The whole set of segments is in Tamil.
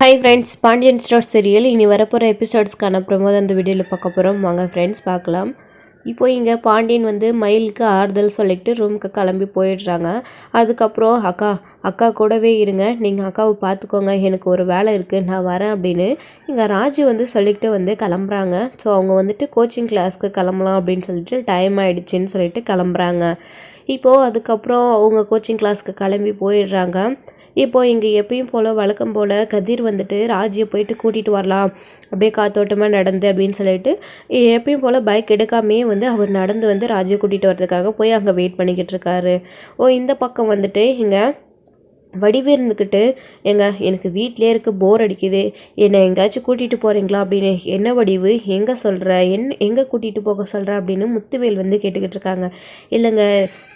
Hi friends Pandian store serial இனி வரப்போகிற எபிசோட்ஸ்க்கான ப்ரமோ அந்த வீடியோவில் பார்க்க போகிறோம் வாங்க ஃப்ரெண்ட்ஸ் பார்க்கலாம். இப்போ இங்கே பாண்டியன் வந்து மயிலுக்கு ஆறுதல் சொல்லிட்டு ரூமுக்கு கிளம்பி போயிடுறாங்க. அதுக்கப்புறம் அக்கா அக்கா கூடவே இருங்க. நீங்கள் அக்காவை பார்த்துக்கோங்க. எனக்கு ஒரு வேலை இருக்குது நான் வரேன் அப்படின்னு இங்கே ராஜு வந்து சொல்லிக்கிட்டு வந்து கிளம்புறாங்க. ஸோ அவங்க வந்துட்டு கோச்சிங் கிளாஸ்க்கு கிளம்பலாம் அப்படின்னு சொல்லிட்டு டைம் ஆகிடுச்சின்னு சொல்லிட்டு கிளம்புறாங்க. இப்போது அதுக்கப்புறம் அவங்க கோச்சிங் கிளாஸ்க்கு கிளம்பி போயிடுறாங்க. இப்போ இங்கே எப்பயும் போல் வழக்கம் போல் கதிர் வந்துட்டு ராஜியை போயிட்டு கூட்டிகிட்டு வரலாம். அப்படியே காத்தோட்டமாக நடந்து அப்படின்னு சொல்லிட்டு எப்பயும் போல் பைக் எடுக்காமே வந்து அவர் நடந்து வந்து ராஜியை கூட்டிகிட்டு வரதுக்காக போய் அங்கே வெயிட் பண்ணிக்கிட்டு இருக்காரு. ஓ இந்த பக்கம் வந்துட்டு இங்கே வடிவு இருந்துக்கிட்டு எங்க எனக்கு வீட்டிலே இருக்க போர் அடிக்குது. என்னை எங்கேயாச்சும் கூட்டிகிட்டு போகிறீங்களா அப்படின்னு என்ன வடிவு? எங்கே சொல்கிற என் எங்கே கூட்டிகிட்டு போக சொல்கிற அப்படின்னு முத்துவேல் வந்து கேட்டுக்கிட்டு இருக்காங்க. இல்லைங்க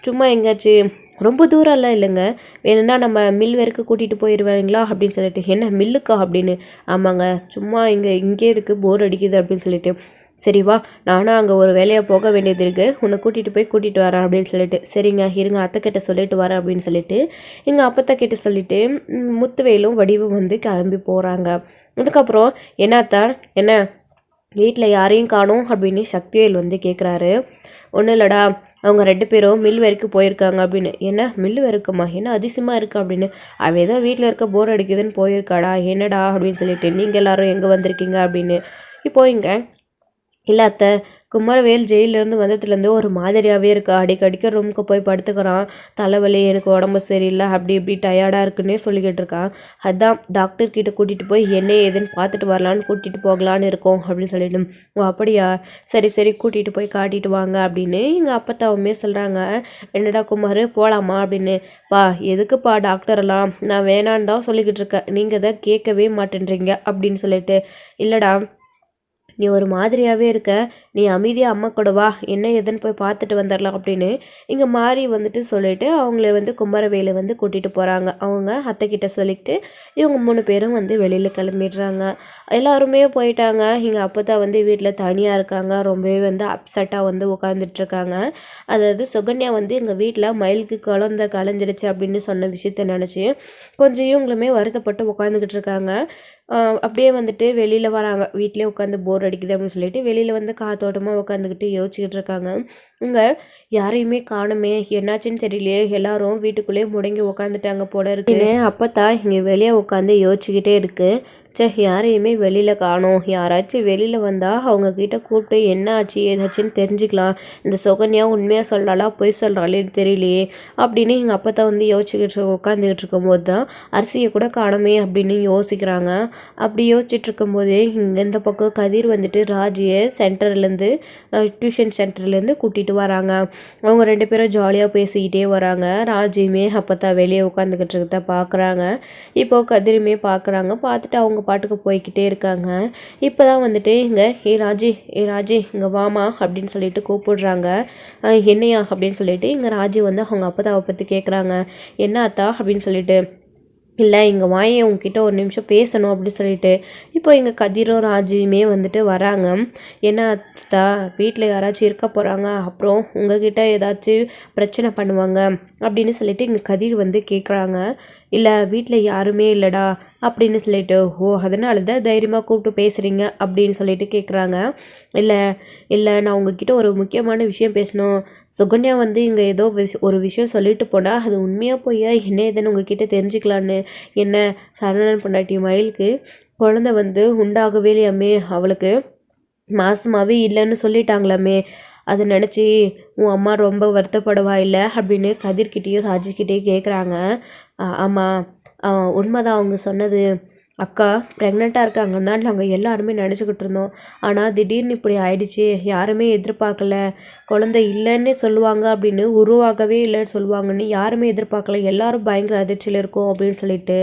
சும்மா எங்கேயாச்சும் ரொம்ப தூரம்லாம் இல்லைங்க. வேணும்னா நம்ம மில் வரைக்கும் கூட்டிகிட்டு போயிடுவாங்களா அப்படின்னு சொல்லிட்டு என்ன மில்லுக்கா அப்படின்னு ஆமாங்க சும்மா இங்கே இங்கே இருக்குது போர் அடிக்குது அப்படின்னு சொல்லிட்டு. சரி வா நானும் அங்கே ஒரு வேலையாக போக வேண்டியது இருக்குது உன்னை கூட்டிகிட்டு போய் கூட்டிகிட்டு வரேன் அப்படின்னு சொல்லிட்டு. சரிங்க இருங்க அத்தை கிட்ட சொல்லிட்டு வரேன் அப்படின்னு சொல்லிட்டு. எங்கள் அப்பத்தை கிட்ட சொல்லிட்டு முத்துவேலும் வடிவும் வந்து கிளம்பி போகிறாங்க அதுக்கப்புறம் என்னத்தா என்ன? வீட்டில் யாரையும் காணும்? அப்படின்னு சக்திவேல் வந்து கேட்குறாரு ஒன்றும் இல்லைடா அவங்க ரெண்டு பேரும் மில் வரைக்கும் போயிருக்காங்க அப்படின்னு. என்ன? மில் வரைக்குமா? என்ன அதிசயமாக இருக்குது அப்படின்னு. அவள் ஏதோ வீட்டில் இருக்க போர் அடிக்குதுன்னு போயிருக்காடா என்னடா? அப்படின்னு சொல்லிட்டு நீங்கள் எல்லோரும் எங்கே வந்திருக்கீங்க? அப்படின்னு. இப்போ இங்கே இல்லை அத்தை குமரவேல் ஜெயிலேருந்து வந்ததுலேருந்து ஒரு மாதிரியாகவே இருக்கா. அடிக்கடிக்க ரூமுக்கு போய் படுத்துக்கிறான். தலைவலி எனக்கு உடம்பு சரியில்லை அப்படி இப்படி டயர்டாக இருக்குன்னே சொல்லிக்கிட்டு இருக்கான். அதான் டாக்டர் கிட்ட கூட்டிகிட்டு போய் என்ன ஏதுன்னு பார்த்துட்டு வரலான்னு கூட்டிகிட்டு போகலான்னு இருக்கோம் அப்படின்னு சொல்லிடும். ஓ அப்படியா? சரி சரி கூட்டிகிட்டு போய் காட்டிட்டு வாங்க அப்படின்னு எங்கள் அப்பத்தாவுமே சொல்கிறாங்க என்னடா குமார் போகலாமா அப்படின்னு. பா எதுக்குப்பா டாக்டரெல்லாம் நான் வேணான்னு தான் சொல்லிக்கிட்டு இருக்கேன். நீங்கள் தான் கேட்கவே மாட்டேன்றீங்க அப்படின்னு சொல்லிட்டு. இல்லைடா நீ ஒரு மாதிரியாகவே இருக்க நீ அமைதியாக அம்மா கூட வா என்ன எதுன்னு போய் பார்த்துட்டு வந்துடலாம் அப்படின்னு இங்கே மாறி வந்துட்டு சொல்லிட்டு அவங்கள வந்து குமரவேல வந்து கூட்டிகிட்டு போகிறாங்க அவங்க அத்தைக்கிட்ட சொல்லிட்டு இவங்க மூணு பேரும் வந்து வெளியில் கிளம்பிடுறாங்க. எல்லாருமே போயிட்டாங்க. இங்கே அப்போ தான் வந்து வீட்டில் தனியாக இருக்காங்க. ரொம்பவே வந்து அப்செட்டாக வந்து உட்காந்துட்ருக்காங்க அதாவது சுகன்யா வந்து எங்கள் வீட்டில் மயிலுக்கு குழந்த கலைஞ்சிடுச்சு அப்படின்னு சொன்ன விஷயத்த நினச்சி கொஞ்சம் இவங்களுமே வருத்தப்பட்டு உட்காந்துக்கிட்டு இருக்காங்க அப்படியே வந்துட்டு வெளியில் வராங்க. வீட்டிலே உட்காந்து போர் அடிக்குது அப்படின்னு சொல்லிட்டு வெளியில் வந்து காற்று காத்தோட்டமாக உட்காந்துக்கிட்டு யோசிச்சுக்கிட்டு இருக்காங்க இங்கே யாரையுமே காணுமே. என்னாச்சுன்னு தெரியலையே. எல்லாரும் வீட்டுக்குள்ளேயே முடங்கி உட்காந்துட்டாங்க போல இருக்கு. அப்போ தான் இங்கே வெளியே உட்காந்து யோசிச்சுக்கிட்டே இருக்குது சே யாரையுமே வெளியில் காணோம். யாராச்சும் வெளியில் வந்தால் அவங்கக்கிட்ட கூப்பிட்டு என்ன ஆச்சு ஏதாச்சுன்னு தெரிஞ்சுக்கலாம். இந்த சுகன்யா உண்மையாக சொல்கிறாளா பொய் சொல்கிறாளேன்னு தெரியலையே அப்படின்னு எங்கள் அப்பா வந்து யோசிச்சுக்கிட்டு உட்காந்துக்கிட்டு இருக்கும்போது தான் அரிசியை கூட காணுமே அப்படின்னு யோசிக்கிறாங்க. அப்படி யோசிச்சுட்டு இருக்கும்போதே இங்கே இந்த பக்கம் கதிர் வந்துட்டு ராஜியை சென்டர்லேருந்து டியூஷன் சென்டர்லேருந்து கூட்டிகிட்டு வராங்க. அவங்க ரெண்டு பேரும் ஜாலியாக பேசிக்கிட்டே வராங்க. ராஜியுமே அப்போ தான் வெளியே உட்காந்துக்கிட்டு இருக்கத பார்க்குறாங்க இப்போது கதிருமே பார்க்குறாங்க பார்த்துட்டு அவங்க அவங்க பாட்டுக்கு போய்கிட்டே இருக்காங்க. இப்போ தான் வந்துட்டு இங்கே ஏ ராஜி ஏ ராஜி இங்கே வாமா அப்படின்னு சொல்லிட்டு கூப்பிடுறாங்க. என்னையா? அப்படின்னு சொல்லிட்டு இங்கே ராஜி வந்து அவங்க அப்பதாவை பற்றி கேட்குறாங்க என்ன அத்தா? அப்படின்னு சொல்லிட்டு இல்லை இங்கே வாயை உங்ககிட்ட ஒரு நிமிஷம் பேசணும் அப்படின்னு சொல்லிட்டு இப்போ எங்கள் கதிரும் ராஜியுமே வந்துட்டு வராங்க. என்ன அத்தா வீட்டில் யாராச்சும் இருக்க போகிறாங்க அப்புறம் உங்ககிட்ட ஏதாச்சும் பிரச்சனை பண்ணுவாங்க அப்படின்னு சொல்லிட்டு இங்கே கதிர் வந்து கேட்குறாங்க இல்லை வீட்டில் யாருமே இல்லைடா அப்படின்னு சொல்லிட்டு ஓ அதனால தான் தைரியமாக கூப்பிட்டு பேசுகிறீங்க அப்படின்னு சொல்லிட்டு கேட்குறாங்க இல்லை இல்லை நான் உங்ககிட்ட ஒரு முக்கியமான விஷயம் பேசணும். சுகன்யா வந்து இங்கே ஏதோ விஷ ஒரு விஷயம் சொல்லிட்டு போனால் அது உண்மையாக போய் என்ன ஏதுன்னு உங்ககிட்ட தெரிஞ்சுக்கலான்னு என்ன சரணன் பொண்டாட்டி மயிலுக்கு குழந்த வந்து உண்டாகவே இல்லையாமே அவளுக்கு மாசமாகவே இல்லைன்னு சொல்லிட்டாங்களாமே அதை நினச்சி உன் அம்மா ரொம்ப வருத்தப்படுவா இல்லை? அப்படின்னு கதிர்கிட்டேயும் ராஜிக்கிட்டேயும் கேட்குறாங்க ஆமாம் உண்மை தான் அவங்க சொன்னது. அக்கா ப்ரெக்னெண்ட்டாக இருக்காங்கன்னா நாங்கள் எல்லாருமே நினச்சிக்கிட்டு இருந்தோம். ஆனால் திடீர்னு இப்படி ஆயிடுச்சு. யாருமே எதிர்பார்க்கல. குழந்தை இல்லைன்னு சொல்லுவாங்க அப்படின்னு உருவாகவே இல்லைன்னு சொல்லுவாங்கன்னு யாருமே எதிர்பார்க்கல. எல்லாரும் பயங்கர அதிர்ச்சியில் இருக்கோம் அப்படின்னு சொல்லிட்டு.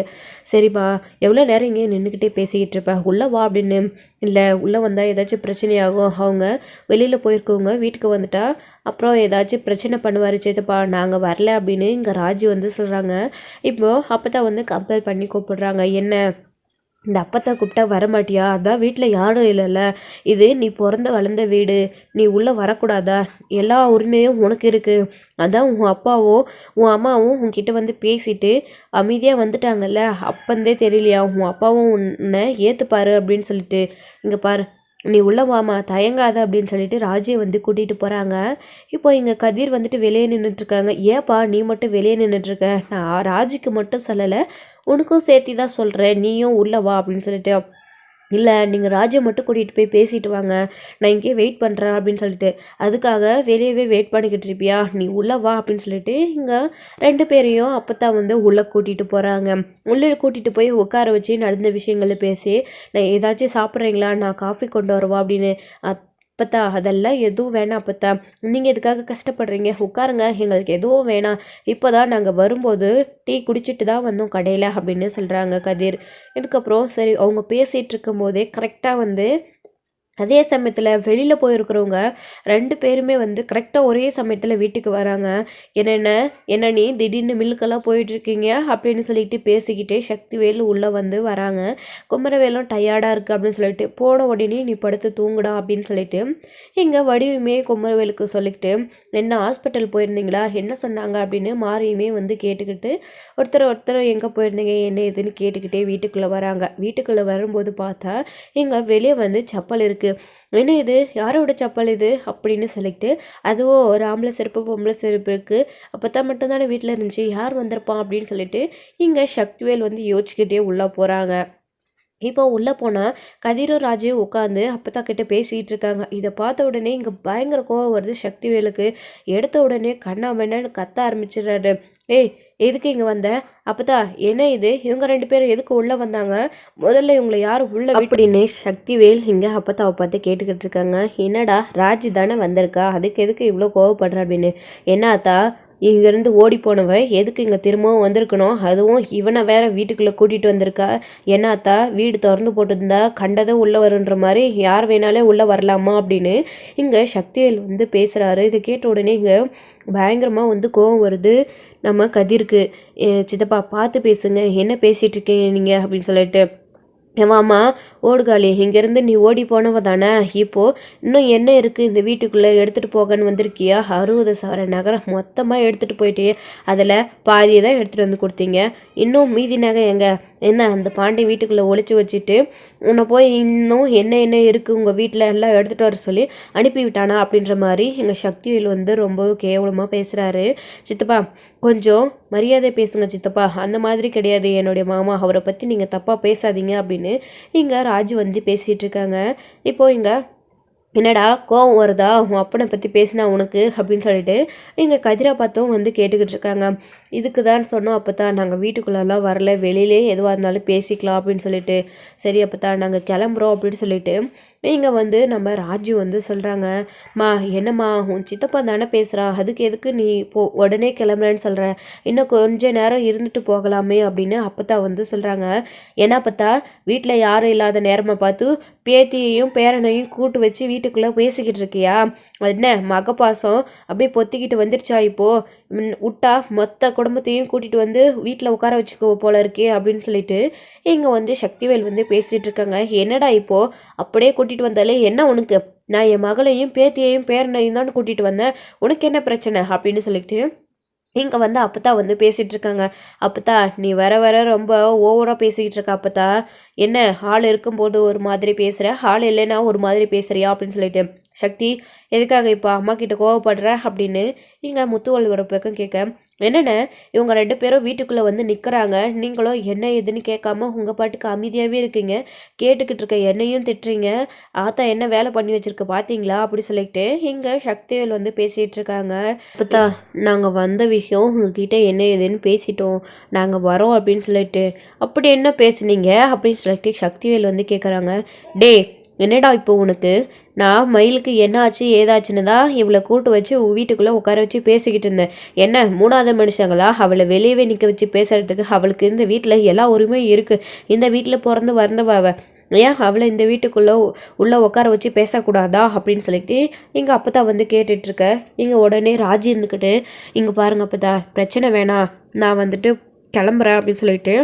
சரிம்மா எவ்வளோ நேரம் இங்கே நின்றுக்கிட்டே பேசிக்கிட்டு இருப்பேன் உள்ளே வா அப்படின்னு. இல்லை உள்ளே வந்தால் ஏதாச்சும் பிரச்சனையாகும். அவங்க வெளியில் போயிருக்கவங்க வீட்டுக்கு வந்துட்டா அப்புறம் ஏதாச்சும் பிரச்சனை பண்ணுவார். சேத்தப்பா நாங்கள் வரல அப்படின்னு இங்கே ராஜு வந்து சொல்கிறாங்க இப்போது அப்போ தான் வந்து கம்பேர் பண்ணி கூப்பிடுறாங்க. என்ன? இந்த அப்பத்தா கூப்பிட்டா வரமாட்டியா? அதான் வீட்டில் யாரும் இல்லைல்ல. இது நீ பிறந்து வளர்ந்த வீடு. நீ உள்ளே வரக்கூடாதா? எல்லா உரிமையும் உனக்கு இருக்குது அதான் உன் அப்பாவும் உன் அம்மாவும் உன்கிட்ட வந்து பேசிட்டு அமைதியாக வந்துட்டாங்கல்ல? அப்பந்தே தெரியலையா? உன் அப்பாவும் உன்னை ஏற்றுப்பாரு அப்படின்னு சொல்லிட்டு. இங்கே பாரு. நீ உள்ளே வாமா தயங்காத அப்படின்னு சொல்லிட்டு ராஜியை வந்து கூட்டிகிட்டு போகிறாங்க இப்போ இங்கே கதிர் வந்துட்டு வெளியே நின்றுட்டுருக்காங்க ஏப்பா நீ மட்டும் வெளியே நின்றுட்டுருக்க நான் ராஜிக்கு மட்டும் சொல்லலை உனக்கும் சேர்த்தி தான் சொல்கிறேன் நீயும் உள்ளே வா அப்படின்னு சொல்லிட்டு இல்லை நீங்கள் ராஜை மட்டும் கூட்டிகிட்டு போய் பேசிட்டு வாங்க. நான் இங்கேயே வெயிட் பண்ணுறேன் அப்படின்னு சொல்லிட்டு. அதுக்காக வெளியவே வெயிட் பண்ணிக்கிட்டு இருப்பியா? நீ உள்ளே வா அப்படின்னு சொல்லிட்டு இங்கே ரெண்டு பேரையும் அப்போ தான் வந்து உள்ளே கூட்டிகிட்டு போகிறாங்க உள்ளே கூட்டிகிட்டு போய் உட்கார வச்சு நடந்த விஷயங்களை பேசி நான் ஏதாச்சும் சாப்பிட்றீங்களா? நான் காஃபி கொண்டு வருவா அப்படின்னு அப்பத்தா அதெல்லாம் எதுவும் வேணாம் அப்பத்தா. நீங்கள் எதுக்காக கஷ்டப்படுறீங்க? உட்காருங்க. எங்களுக்கு எதுவும் வேணாம். இப்போ தான் நாங்கள் வரும்போது டீ குடிச்சிட்டு தான் வந்தோம் கடையில் அப்படின்னு சொல்கிறாங்க கதிர். இதுக்கப்புறம் சரி அவங்க பேசிகிட்டு இருக்கும்போதே கரெக்டாக வந்து அதே சமயத்தில் வெளியில் போயிருக்கிறவங்க ரெண்டு பேருமே வந்து கரெக்டாக ஒரே சமயத்தில் வீட்டுக்கு வராங்க. என்னென்ன? என்ன நீ திடீர்னு மில்லுக்கெல்லாம் போயிட்டுருக்கீங்க? அப்படின்னு சொல்லிட்டு பேசிக்கிட்டே சக்திவேலு உள்ளே வந்து வராங்க. குமரவேலும் டயர்டாக இருக்குது அப்படின்னு சொல்லிட்டு போன உடனே நீ படுத்து தூங்குடா அப்படின்னு சொல்லிட்டு இங்கே வடிவுமே குமரவேலுக்கு சொல்லிக்கிட்டு என்ன ஹாஸ்பிட்டல் போயிருந்தீங்களா? என்ன சொன்னாங்க? அப்படின்னு மாறியுமே வந்து கேட்டுக்கிட்டு ஒருத்தர் ஒருத்தர் எங்கே போயிருந்தீங்க? என்ன ஏதுன்னு கேட்டுக்கிட்டே வீட்டுக்குள்ளே வராங்க. வீட்டுக்குள்ளே வரும்போது பார்த்தா இங்கே வெளியே வந்து செப்பல் இருக்குது இருக்குது என்ன இது? யாரோட சப்பல் இது? அப்படின்னு சொல்லிட்டு அதுவும் ஒரு ஆம்பளை செருப்பு பொம்பளை செருப்பு இருக்குது அப்போ தான் மட்டும்தானே வீட்டில் இருந்துச்சு. யார் வந்திருப்பான் அப்படின்னு சொல்லிட்டு இங்கே சக்திவேல் வந்து யோசிச்சுக்கிட்டே உள்ளே போகிறாங்க இப்போ உள்ளே போனால் கதிரும் ராஜையும் உட்காந்து அப்பத்தா கிட்டே பேசிகிட்டு இருக்காங்க. இதை பார்த்த உடனே இங்கே பயங்கர கோவம் வருது சக்திவேலுக்கு. எடுத்த உடனே கண்ணா வேணான்னு கத்த ஆரம்பிச்சிடுறாரு. ஏய் எதுக்கு இங்கே வந்த? அப்பதா என்ன இது? இவங்க ரெண்டு பேரும் எதுக்கு உள்ளே வந்தாங்க? முதல்ல இவங்களை யார் உள்ள அப்படின்னு சக்திவேல் இங்கே அப்பத்தாவை பார்த்து கேட்டுக்கிட்டு இருக்காங்க. என்னடா ராஜி தானே வந்திருக்கா? அதுக்கு எதுக்கு இவ்வளோ கோவப்படுற அப்படின்னு. என்னாத்தா இங்கேருந்து ஓடி போனவன் எதுக்கு இங்கே திரும்பவும் வந்திருக்கணும்? அதுவும் இவனை வேற வீட்டுக்குள்ளே கூட்டிகிட்டு வந்திருக்கா. என்னாத்தா வீடு திறந்து போட்டிருந்தா கண்டதை உள்ளே வருன்ற மாதிரி யார் வேணாலே உள்ளே வரலாமா அப்படின்னு இங்கே சக்திவேல் வந்து பேசுகிறாரு இதை கேட்ட உடனே இங்கே பயங்கரமாக வந்து கோவம் வருது. நம்ம கதிருக்கு சித்தப்பா பார்த்து பேசுங்க. என்ன பேசிகிட்டு இருக்கீங்க நீங்கள் அப்படின்னு சொல்லிட்டு. வாமா ஓடுகாலி இங்கேருந்து நீ ஓடி போனவ தானே? இப்போது இன்னும் என்ன இருக்குது இந்த வீட்டுக்குள்ளே எடுத்துகிட்டு போகன்னு வந்திருக்கியா? அறுபது சவர நகரம் மொத்தமாக எடுத்துகிட்டு போயிட்டு அதில் பாதியை தான் எடுத்துகிட்டு வந்து கொடுத்தீங்க. இன்னும் மீதி நகை எங்கே? என்ன அந்த பாண்டி வீட்டுக்குள்ளே ஒழிச்சு வச்சுட்டு உன்னை போய் இன்னும் என்ன என்ன இருக்குது உங்கள் வீட்டில் எல்லாம் எடுத்துகிட்டு வர சொல்லி அனுப்பி விட்டானா அப்படின்ற மாதிரி எங்கள் சக்திவேல் வந்து ரொம்ப கேவலமாக பேசுகிறாரு சித்தப்பா கொஞ்சம் மரியாதை பேசுங்க சித்தப்பா. அந்த மாதிரி கிடையாது. என்னுடைய மாமா அவரை பற்றி நீங்கள் தப்பாக பேசாதீங்க அப்படின்னு இங்கே ராஜு வந்து பேசிகிட்டு இருக்காங்க. இப்போது இங்கே என்னடா கோவம் வருதா? உன் அப்பனை பற்றி பேசினா உனக்கு? அப்படின்னு சொல்லிட்டு இங்கே கதிரா பார்த்தும் வந்து கேட்டுக்கிட்டு இருக்காங்க. இதுக்கு தான் சொன்னோம் அப்போ தான் நாங்கள் வீட்டுக்குள்ளெல்லாம் வரல வெளியிலே எதுவாக இருந்தாலும் பேசிக்கலாம் அப்படின்னு சொல்லிட்டு. சரி அப்போ தான் நாங்கள் கிளம்புறோம் அப்படின்னு சொல்லிட்டு நீங்கள் வந்து நம்ம ராஜு வந்து சொல்கிறாங்க மா என்னம்மா உன் சித்தப்பா தானே பேசுகிறா அதுக்கு எதுக்கு நீ போ உடனே கிளம்புறேன்னு சொல்கிற இன்னும் கொஞ்ச நேரம் இருந்துட்டு போகலாமே அப்படின்னு அப்பத்தா வந்து சொல்கிறாங்க ஏன்னா பார்த்தா வீட்டில் யாரும் இல்லாத நேரமாக பார்த்து பேத்தியையும் பேரனையும் கூட்டு வச்சு வீட்டுக்குள்ளே பேசிக்கிட்டு இருக்கியா? அது என்ன மகப்பாசம்? அப்படியே பொத்திக்கிட்டு வந்துருச்சா இப்போது விட்டா மொத்த குடும்பத்தையும் கூட்டிகிட்டு வந்து வீட்டில் உட்கார வச்சுக்கோ போல இருக்கே அப்படின்னு சொல்லிட்டு இங்கே வந்து சக்திவேல் வந்து பேசிகிட்டு இருக்காங்க. என்னடா இப்போது அப்படியே கூட்டிகிட்டு வந்தாலே என்ன உனக்கு? நான் என் மகளையும் பேத்தியையும் பேரனையும் தான் கூட்டிகிட்டு வந்தேன். உனக்கு என்ன பிரச்சனை? அப்படின்னு சொல்லிட்டு இங்கே வந்து அப்பத்தா வந்து பேசிகிட்டு இருக்காங்க. அப்பத்தா நீ வர வர ரொம்ப ஓவராக பேசிக்கிட்டு இருக்க அப்பத்தா. என்ன ஹால் இருக்கும்போது ஒரு மாதிரி பேசுகிற ஹால் இல்லைன்னா ஒரு மாதிரி பேசுகிறியா அப்படின்னு சொல்லிட்டு சக்தி எதுக்காக இப்போ அம்மா கிட்ட கோவப்படுற? அப்படின்னு இங்கே முத்துவல் பக்கம் கேட்க என்னென்ன? இவங்க ரெண்டு பேரும் வீட்டுக்குள்ளே வந்து நிற்கிறாங்க நீங்களும் என்ன ஏதுன்னு கேட்காம உங்கள் பாட்டுக்கு அமைதியாகவே இருக்கீங்க. கேட்டுக்கிட்டு இருக்க என்னையும் திட்டுறீங்க. ஆத்தா என்ன வேலை பண்ணி வச்சுருக்கு பார்த்தீங்களா அப்படி சொல்லிட்டு இங்கே சக்திவேல் வந்து பேசிகிட்டு இருக்காங்க. அப்பத்தா நாங்கள் வந்த விஷயம் உங்ககிட்ட என்ன ஏதுன்னு பேசிட்டோம். நாங்கள் வரோம் அப்படின்னு சொல்லிட்டு. அப்படி என்ன பேசுனீங்க? அப்படின்னு சொல்லிட்டு சக்திவேல் வந்து கேட்குறாங்க டே என்னடா இப்போ உனக்கு? நான் மயிலுக்கு என்ன ஆச்சு ஏதாச்சுன்னு தான் இவளை கூட்டு வச்சு வீட்டுக்குள்ளே உட்கார வச்சு பேசிக்கிட்டு இருந்தேன். என்ன மூணாவது மனுஷங்களா? அவளை வெளியவே நிற்க வச்சு பேசுறதுக்கு அவளுக்கு இந்த வீட்டில் எல்லா உரிமையும் இருக்குது இந்த வீட்டில் பிறந்து வந்தவ ஏன் அவளை இந்த வீட்டுக்குள்ளே உள்ளே உட்கார வச்சு பேசக்கூடாதா அப்படின்னு சொல்லிட்டு இங்கே அப்போ தான் வந்து கேட்டுட்ருக்க. இங்கே உடனே ராஜி இருந்துக்கிட்டு இங்கே பாருங்க அப்போ தான் பிரச்சனை வேணாம். நான் வந்துட்டு கிளம்புறேன் அப்படின்னு சொல்லிட்டு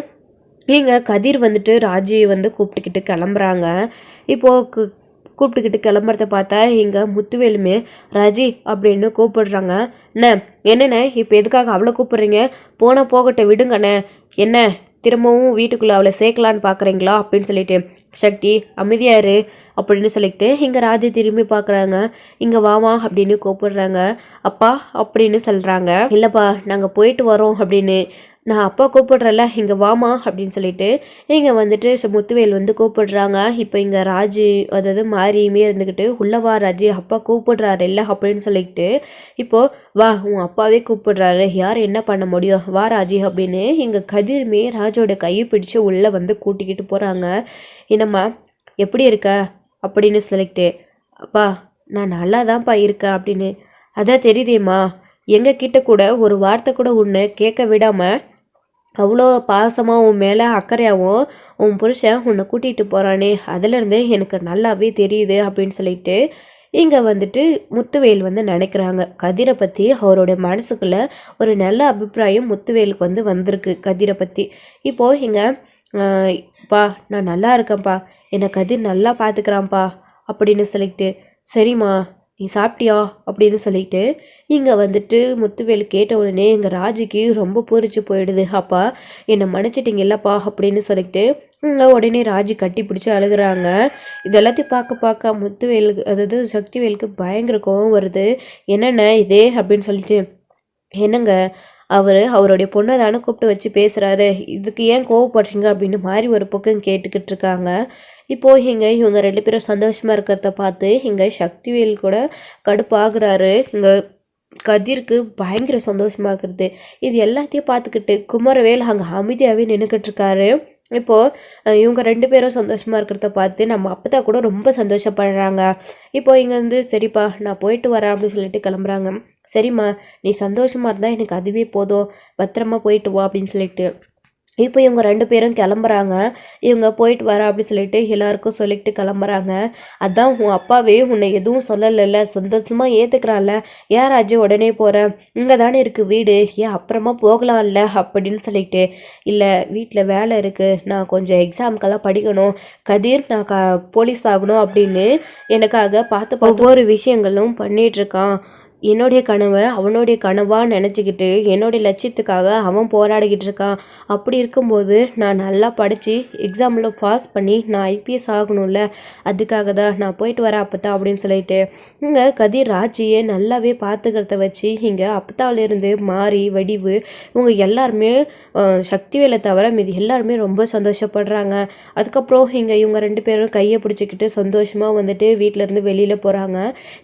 இங்கே கதிர் வந்துட்டு ராஜியை வந்து கூப்பிட்டுக்கிட்டு கிளம்புறாங்க. இப்போது கூப்பிட்டுக்கிட்டு கிளம்புறத பார்த்தா இங்கே முத்துவேலுமே ராஜி அப்படின்னு கூப்பிடுறாங்க. அண்ணே என்னண்ணே இப்போ எதுக்காக அவளை கூப்பிட்றீங்க? போனால் போகட்ட விடுங்கண்ணே என்ன? திரும்பவும் வீட்டுக்குள்ளே அவளை சேர்க்கலான்னு பார்க்குறீங்களா? அப்படின்னு சொல்லிட்டு சக்தி அமைதியாரு அப்படின்னு சொல்லிட்டு இங்கே ராஜி திரும்பி பார்க்குறாங்க. இங்கே வாமா அப்படின்னு கூப்பிடுறாங்க. அப்பா அப்படின்னு சொல்கிறாங்க இல்லைப்பா நாங்கள் போயிட்டு வரோம் அப்படின்னு நான் அப்பா கூப்பிடுறல இங்கே வாமா அப்படின்னு சொல்லிட்டு இங்கே வந்துட்டு ச- முத்துவேல் வந்து கூப்பிடுறாங்க. இப்போ இங்கே ராஜு அதாவது மாரியுமே இருந்துக்கிட்டு உள்ளவா வா அப்பா கூப்பிடுறாரு இல்லை அப்படின்னு சொல்லிட்டு இப்போது வா உன் அப்பாவே கூப்பிடுறாரு. யார் என்ன பண்ண முடியும்? வா ராஜி அப்படின்னு இங்கே கதிருமே ராஜோட கையை பிடிச்சு உள்ளே வந்து கூட்டிக்கிட்டு போகிறாங்க என்னம்மா எப்படி இருக்க? அப்படின்னு சொல்லிட்டு அப்பா நான் நல்லா தான்ப்பா இருக்கேன் அப்படின்னு. அதான் தெரியுதேம்மா. எங்கள் கிட்ட கூட ஒரு வார்த்தை கூட ஒன்று கேட்க விடாமல் அவ்வளோ பாசமாக உன் மேலே அக்கறையாகவும் உன் புருஷன் உன்னை கூட்டிகிட்டு போகிறானே அதிலிருந்து எனக்கு நல்லாவே தெரியுது அப்படின்னு சொல்லிட்டு இங்கே வந்துட்டு முத்துவேல் வந்து நினைக்கிறாங்க. கதிரை பற்றி அவரோட மனசுக்குள்ளே ஒரு நல்ல அபிப்பிராயம் முத்துவேலுக்கு வந்து வந்திருக்கு. கதிரை பற்றி இப்போது இங்கே பா நான் நல்லா இருக்கேன்ப்பா. என்னை கதிர் நல்லா பார்த்துக்கிறான்ப்பா அப்படின்னு சொல்லிட்டு சரிம்மா. நீ சாப்பிட்டியா? அப்படின்னு சொல்லிட்டு இங்கே வந்துட்டு முத்துவேல் கேட்ட உடனே எங்கள் ராஜுக்கு ரொம்ப பூரிச்சு போயிடுது. அப்பா என்னை மன்னிச்சிட்டிங்கல்லப்பா அப்படின்னு சொல்லிட்டு இங்கே உடனே ராஜு கட்டி பிடிச்சி அழுகுறாங்க. இது எல்லாத்தையும் பார்க்க பார்க்க முத்துவேலுக்கு அதாவது சக்திவேலுக்கு பயங்கர கோவம் வருது. என்னென்ன இதே? அப்படின்னு சொல்லிட்டு என்னங்க அவர் அவருடைய பொண்ணை தானே கூப்பிட்டு வச்சு பேசுகிறாரு இதுக்கு ஏன் கோவப்படுறீங்க அப்படின்னு மாதிரி ஒரு பக்கம் கேட்டுக்கிட்டு இருக்காங்க. இப்போது இங்கே இவங்க ரெண்டு பேரும் சந்தோஷமாக இருக்கிறத பார்த்து இங்கே சக்திவேல் கூட கடுப்பாகிறாரு. இங்கே கதிர்க்கு பயங்கர சந்தோஷமாக இருக்கிறது இது எல்லாத்தையும் பார்த்துக்கிட்டு குமரவேல் அங்கே அமைதியாகவே நின்றுக்கிட்டு இருக்காரு. இப்போது இவங்க ரெண்டு பேரும் சந்தோஷமாக இருக்கிறத பார்த்து நம்ம அப்பத்தா கூட ரொம்ப சந்தோஷப்படுறாங்க. இப்போ இங்கேருந்து சரிப்பா நான் போயிட்டு வரேன் அப்படின்னு சொல்லிட்டு கிளம்புறாங்க. சரிம்மா நீ சந்தோஷமாக இருந்தால் எனக்கு அதுவே போதும். பத்திரமா போயிட்டு வா அப்படின்னு சொல்லிட்டு. இப்போ இவங்க ரெண்டு பேரும் கிளம்புறாங்க. இவங்க போயிட்டு வர அப்படி சொல்லிட்டு எல்லாருக்கும் சொல்லிட்டு கிளம்புறாங்க. அதான் உன் அப்பாவே உன்னை எதுவும் சொல்லலைல்ல. சந்தோஷமாக ஏற்றுக்கிறான்ல ஏன் ராஜு உடனே போகிறேன் இங்கே தானே இருக்குது வீடு. ஏன் அப்புறமா போகலாம்ல அப்படின்னு சொல்லிட்டு. இல்லை வீட்டில் வேலை இருக்குது நான் கொஞ்சம் எக்ஸாமுக்கெல்லாம் படிக்கணும். கதிர் நான் க போலீஸ் ஆகணும் அப்படின்னு எனக்காக பார்த்து ஒவ்வொரு விஷயங்களும் பண்ணிகிட்ருக்கான் என்னுடைய கனவை அவனுடைய கனவாக நினச்சிக்கிட்டு என்னுடைய லட்சியத்துக்காக அவன் போராடிக்கிட்டு இருக்கான். அப்படி இருக்கும்போது நான் நல்லா படித்து எக்ஸாமில் பாஸ் பண்ணி நான் ஐபிஎஸ் ஆகணும்ல. அதுக்காக தான் நான் போயிட்டு வரேன் அப்பத்தா அப்படின்னு சொல்லிட்டு. இங்கே கதிர் ராஜியை நல்லாவே பார்த்துக்கிறத வச்சு இங்கே அப்பத்தாவிலேருந்து மாறி வடிவு இவங்க எல்லாருமே சக்தி சக்திவேலை தவிர மீது எல்லாருமே ரொம்ப சந்தோஷப்படுறாங்க. அதுக்கப்புறம் இங்கே இவங்க ரெண்டு பேரும் கையை பிடிச்சிக்கிட்டு சந்தோஷமாக வந்துட்டு வீட்டிலேருந்து வெளியில் போகிறாங்க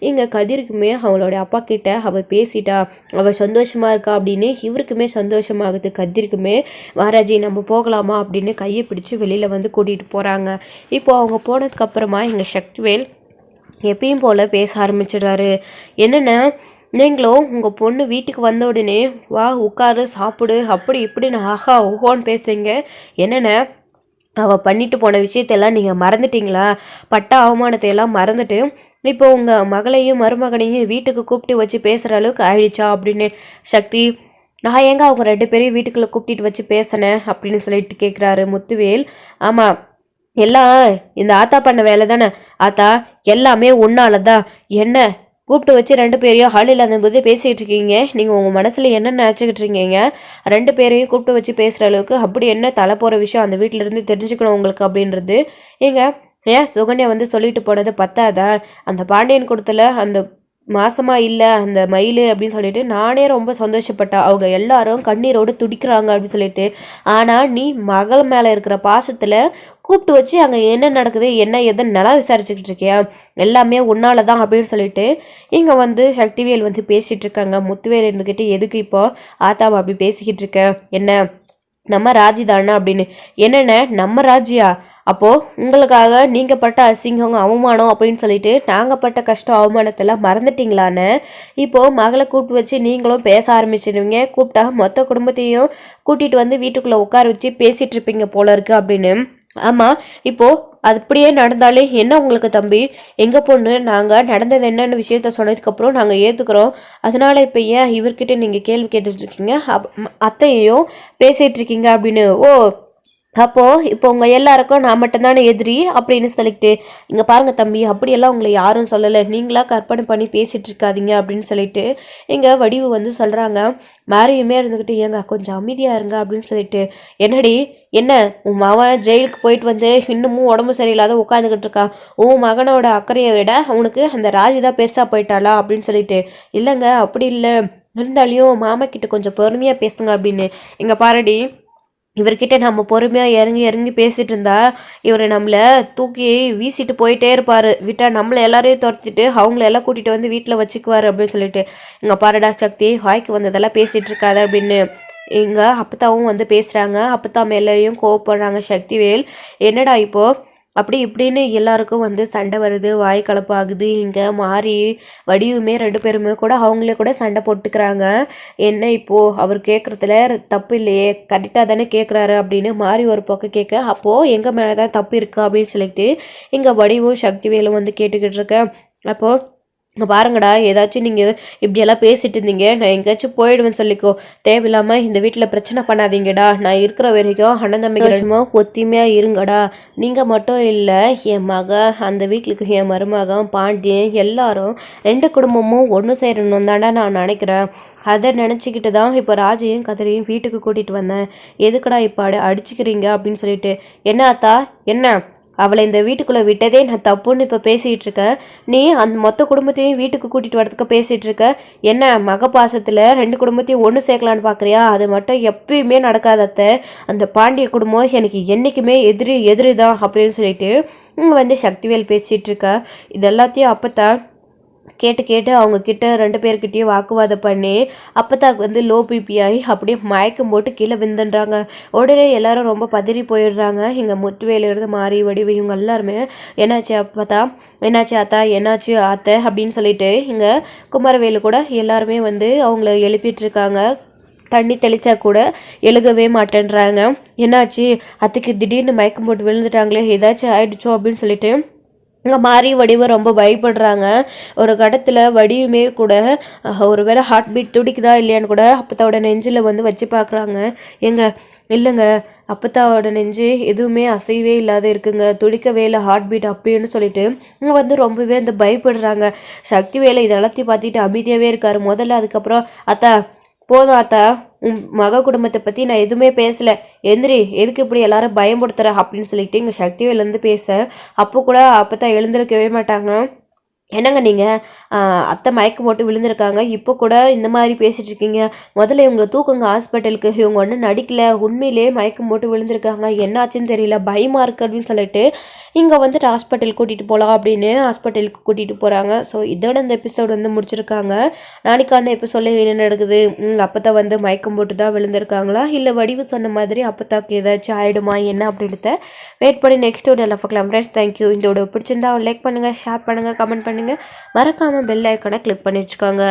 இங்கே கதிருக்குமே அவங்களோட அப்பா கிட்ட அவள் பேசிட்டா அவள் சந்தோஷமாக இருக்கா அப்படின்னு இவருக்குமே சந்தோஷமாகுது கதிருக்குமே. வாராஜி நம்ம போகலாமா அப்படின்னு கையை பிடிச்சி வெளியில் வந்து கூட்டிகிட்டு போகிறாங்க இப்போ அவங்க போனதுக்கப்புறமா எங்கள் சக்திவேல் எப்பயும் போல் பேச ஆரம்பிச்சிடுறாரு. என்னென்ன? நீங்களும் உங்கள் பொண்ணு வீட்டுக்கு வந்த உடனே வா உட்காரு சாப்பிடு. அப்படி இப்படின்னு ஆஹா ஓஹோன்னு பேசுறீங்க. என்னென்ன? அவள் பண்ணிட்டு போன விஷயத்தையெல்லாம் நீங்கள் மறந்துட்டீங்களா? பட்ட அவமானத்தையெல்லாம் மறந்துட்டு இப்போ உங்கள் மகளையும் மருமகனையும் வீட்டுக்கு கூப்பிட்டு வச்சு பேசுகிற அளவுக்கு ஆயிடுச்சா அப்படின்னு சக்தி நான் ஏங்க அவங்க ரெண்டு பேரையும் வீட்டுக்குள்ளே கூப்பிட்டு வச்சு பேசினேன் அப்படின்னு சொல்லிட்டு கேட்குறாரு முத்துவேல். ஆமாம் எல்லாம் இந்த ஆத்தா பண்ண வேலை தானே? ஆத்தா எல்லாமே உன்னால தான் என்ன கூப்பிட்டு வச்சு ரெண்டு பேரையும் ஹால் இல்லாத போது பேசிகிட்டு இருக்கீங்க. நீங்கள் உங்கள் மனசில் என்ன நினச்சிக்கிட்டு இருக்கீங்க? ரெண்டு பேரையும் கூப்பிட்டு வச்சு பேசுகிற அளவுக்கு அப்படி என்ன தலை போகிற விஷயம் அந்த வீட்டிலேருந்து தெரிஞ்சுக்கணும் உங்களுக்கு அப்படின்றது. ஏங்க ஏன் சுகன்யா வந்து சொல்லிட்டு போனது பத்தாதா? அந்த பாண்டியன் கொடுத்தல அந்த மாசமாக இல்லை அந்த மயில் அப்படின்னு சொல்லிட்டு நானே ரொம்ப சந்தோஷப்பட்டேன் அவங்க எல்லாரும் கண்ணீரோடு துடிக்கிறாங்க அப்படின்னு சொல்லிட்டு. ஆனால் நீ மகள் மேலே இருக்கிற பாசத்தில் கூப்பிட்டு வச்சு அங்கே என்ன நடக்குது என்ன எதுன்னு நல்லா விசாரிச்சுக்கிட்டு இருக்கியா? எல்லாமே உன்னால தான் அப்படின்னு சொல்லிட்டு இங்கே வந்து சக்திவேல் வந்து பேசிகிட்டு இருக்காங்க. முத்துவேல் இருந்துக்கிட்டு எதுக்கு இப்போ ஆத்தாவை அப்படி பேசிக்கிட்டு இருக்க? என்ன? நம்ம ராஜி தானே? அப்படின்னு. என்னென்ன? நம்ம ராஜியா? அப்போது உங்களுக்காக நீங்கள் பட்ட அசிங்கம் அவமானம் அப்படின்னு சொல்லிட்டு நாங்கள் பட்ட கஷ்டம் அவமானத்தெல்லாம் மறந்துட்டிங்களான்னு இப்போது மகளை கூப்பிட்டு வச்சு நீங்களும் பேச ஆரம்பிச்சிடுவீங்க கூப்பிட்டா மொத்த குடும்பத்தையும் கூட்டிகிட்டு வந்து வீட்டுக்குள்ளே உட்கார வச்சு பேசிகிட்டு இருப்பீங்க போல இருக்குது அப்படின்னு. ஆமாம் இப்போது அது அப்படியே நடந்தாலே என்ன உங்களுக்கு தம்பி? எங்கள் பொண்ணு நாங்கள் நடந்தது என்னென்னு விஷயத்த சொன்னதுக்கப்புறம் நாங்கள் ஏற்றுக்கிறோம் அதனால் இப்போ ஏன் இவர்கிட்ட நீங்கள் கேள்வி கேட்டுட்ருக்கீங்க அப்- அத்தையையும் பேசிகிட்டு இருக்கீங்க அப்படின்னு. ஓ அப்போது இப்போ உங்கள் எல்லாருக்கும் நான் மட்டும்தானே எதிரி அப்படின்னு சொல்லிட்டு இங்கே பாருங்கள் தம்பி அப்படியெல்லாம் உங்களை யாரும் சொல்லலை. நீங்களா கற்பனை பண்ணி பேசிகிட்டு இருக்காதீங்க அப்படின்னு சொல்லிட்டு இங்கே வடிவு வந்து சொல்கிறாங்க மேரியுமே இருந்துக்கிட்டு ஏங்க கொஞ்சம் அமைதியாக இருங்க அப்படின்னு சொல்லிட்டு என்னடி என்ன? உன் மகன் ஜெயிலுக்கு போயிட்டு வந்து இன்னமும் உடம்பு சரியில்லாத உட்காந்துக்கிட்டு இருக்கான் உன் மகனோட அக்கறையை விட அவனுக்கு அந்த ராஜி தான் பெருசாக போயிட்டாளா? அப்படின்னு சொல்லிட்டு இல்லைங்க அப்படி இல்லை. இருந்தாலையும் மாமா கிட்ட கொஞ்சம் பொறுமையாக பேசுங்க அப்படின்னு. இங்கே பாருடி இவர்கிட்ட நம்ம பொறுமையாக இறங்கி இறங்கி பேசிகிட்டு இருந்தா இவர் நம்மளை தூக்கி வீசிட்டு போயிட்டே இருப்பார். விட்டால் நம்மளை எல்லாரையும் துரத்திட்டு அவங்கள எல்லாம் கூட்டிகிட்டு வந்து வீட்டில் வச்சுக்குவார் அப்படின்னு சொல்லிட்டு. இங்கே பாருடா சக்தி வாய்க்கு வந்ததெல்லாம் பேசிகிட்டு இருக்காது அப்படின்னு. இங்கே அப்பத்தாவும் வந்து பேசுகிறாங்க அப்பத்தா மேலேயும் கோவப்படுறாங்க. சக்திவேல் என்னடா இப்போது அப்படி இப்படின்னு எல்லாருக்கும் வந்து சண்டை வருது வாய் கலப்பாகுது. இங்கே மாறி வடிவுமே ரெண்டு பேருமே கூட அவங்களே கூட சண்டை போட்டுக்கிறாங்க. என்ன இப்போது அவர் கேட்குறதுல தப்பு இல்லையே கரெக்டாக தானே கேட்குறாரு அப்படின்னு மாறி ஒரு பக்கம் கேட்க அப்போது எங்கள் மேலே தான் தப்பு இருக்கா அப்படின்னு சொல்லிட்டு இங்கே வடிவும் சக்திவேலும் வந்து கேட்டுக்கிட்டு இருக்கேன் அப்போது பாருங்கடா ஏதாச்சும் நீங்கள் இப்படியெல்லாம் பேசிட்டு இருந்தீங்க நான் எங்கேயாச்சும் போயிடுவேன்னு சொல்லிக்கோ. தேவையில்லாமல் இந்த வீட்டில் பிரச்சனை பண்ணாதீங்கடா. நான் இருக்கிற வரைக்கும் அண்ணன் தம்பிக்கு ஒத்திமையாக இருங்கடா. நீங்கள் மட்டும் இல்லை என் மக அந்த வீட்டுக்கு என் மருமகன் பாண்டியன் எல்லாரும் ரெண்டு குடும்பமும் ஒன்று சேரணும் தாண்டா நான் நினைக்கிறேன். அதை நினச்சிக்கிட்டு தான் இப்போ ராஜையும் கதிரையும் வீட்டுக்கு கூட்டிகிட்டு வந்தேன். எதுக்கடா இப்போ அடி அடிச்சுக்கிறீங்க அப்படின்னு சொல்லிட்டு. என்ன அத்தா? என்ன? அவளை இந்த வீட்டுக்குள்ளே விட்டதே நான் தப்புன்னு இப்போ பேசிகிட்டு இருக்கேன் நீ அந்த மொத்த குடும்பத்தையும் வீட்டுக்கு கூட்டிகிட்டு வரதுக்கு பேசிகிட்டு இருக்க. என்ன மக பாசத்தில் ரெண்டு குடும்பத்தையும் ஒன்று சேர்க்கலான்னு பார்க்குறியா அது மட்டும் எப்பயுமே நடக்காதத்த அந்த பாண்டிய குடும்பம் எனக்கு என்றைக்குமே எதிரி எதிரி தான் அப்படின்னு சொல்லிட்டு இங்கே வந்து சக்திவேல் பேசிகிட்டு இருக்க. இது எல்லாத்தையும் அப்போ தான் கேட்டு கேட்டு அவங்க கிட்ட ரெண்டு பேர்கிட்டயும் வாக்குவாதம் பண்ணி அப்பத்தாக்கு வந்து லோ பிபி ஆகி அப்படியே மயக்கம் போட்டு கீழே விந்துன்றாங்க உடனே எல்லாரும் ரொம்ப பதறி போயிடுறாங்க. இங்கே முத்துவேலிருந்து மாறி வடிவு இவங்க எல்லாருமே என்னாச்சு அப்பத்தா? என்னாச்சு அத்தா என்னாச்சு அத்தை அப்படின்னு சொல்லிட்டு இங்கே குமாரவேலு கூட எல்லாருமே வந்து அவங்கள எழுப்பிட்டுருக்காங்க. தண்ணி தெளிச்சா கூட எழுகவே மாட்டேன்றாங்க. என்னாச்சு? அத்தைக்கு திடீர்னு மயக்கம் போட்டு விழுந்துட்டாங்களே ஏதாச்சும் ஆயிடுச்சோ? அப்படின்னு சொல்லிட்டு இங்கே மாறி வடிவு ரொம்ப பயப்படுறாங்க. ஒரு கடத்தில் வடிவுமே கூட ஒரு வேளை ஹார்ட் பீட் துடிக்குதா இல்லையான்னு கூட அப்பத்தாவோட நெஞ்சில் வந்து வச்சு பார்க்குறாங்க எங்க இல்லைங்க அப்பத்தாவோட நெஞ்சு எதுவுமே அசைவே இல்லாத இருக்குங்க. துடிக்கவே இல்லை ஹார்ட் பீட் அப்படின்னு சொல்லிட்டு இங்கே வந்து ரொம்பவே அந்த பயப்படுறாங்க. சக்தி வேலை இதெல்லாத்தையும் பார்த்துட்டு அமைதியாகவே இருக்காரு. முதல்ல அதுக்கப்புறம் அத்தா போதும் ஆத்தா. உன் மக குடும்பத்தை பற்றி நான் எதுவுமே பேசலை. எந்திரி எதுக்கு இப்படி எல்லாரும் பயன்படுத்துகிற அப்படின்னு சொல்லிட்டு இங்கே சக்திவேலேருந்து பேச. அப்போ கூட அப்போ தான் எழுந்திருக்கவே மாட்டாங்க. என்னங்க நீங்கள் அத்தை மயக்கம் போட்டு விழுந்திருக்காங்க. இப்போ கூட இந்த மாதிரி பேசிகிட்டு இருக்கீங்க. முதல்ல இவங்களை தூக்குங்க ஹாஸ்பிட்டலுக்கு. இவங்க ஒன்றும் நடிக்கல. உண்மையிலே மயக்கம் போட்டு விழுந்திருக்காங்க. என்னாச்சுன்னு தெரியல. பயமாக இருக்குது அப்படின்னு சொல்லிட்டு இங்கே வந்துட்டு ஹாஸ்பிட்டல் கூட்டிகிட்டு போகலாம் அப்படின்னு ஹாஸ்பிட்டலுக்கு கூட்டிகிட்டு போகிறாங்க ஸோ இதோட இந்த எபிசோடு வந்து முடிச்சிருக்காங்க. நாளைக்கான எபிசோடில் என்ன நடக்குது? அப்போ வந்து மயக்கம் போட்டு தான் விழுந்திருக்காங்களா? இல்லை வடிவு சொன்ன மாதிரி அப்போத்தாக்கு ஏதாச்சும் ஆகிடுமா என்ன அப்படின்றத வெயிட் பண்ணி நெக்ஸ்ட் ஒரு எல்லாம் பார்க்கலாம். ஃப்ரெண்ட்ஸ் தேங்க்யூ இந்த வீடியோ பிடிச்சிருந்தா லைக் பண்ணுங்கள் ஷேர் பண்ணுங்கள் கமெண்ட் பண்ணுங்கள் பண்ணுங்கள் மறக்காமல் பெல் ஐக்கனை கிளிக் பண்ணி வச்சுக்கோங்க.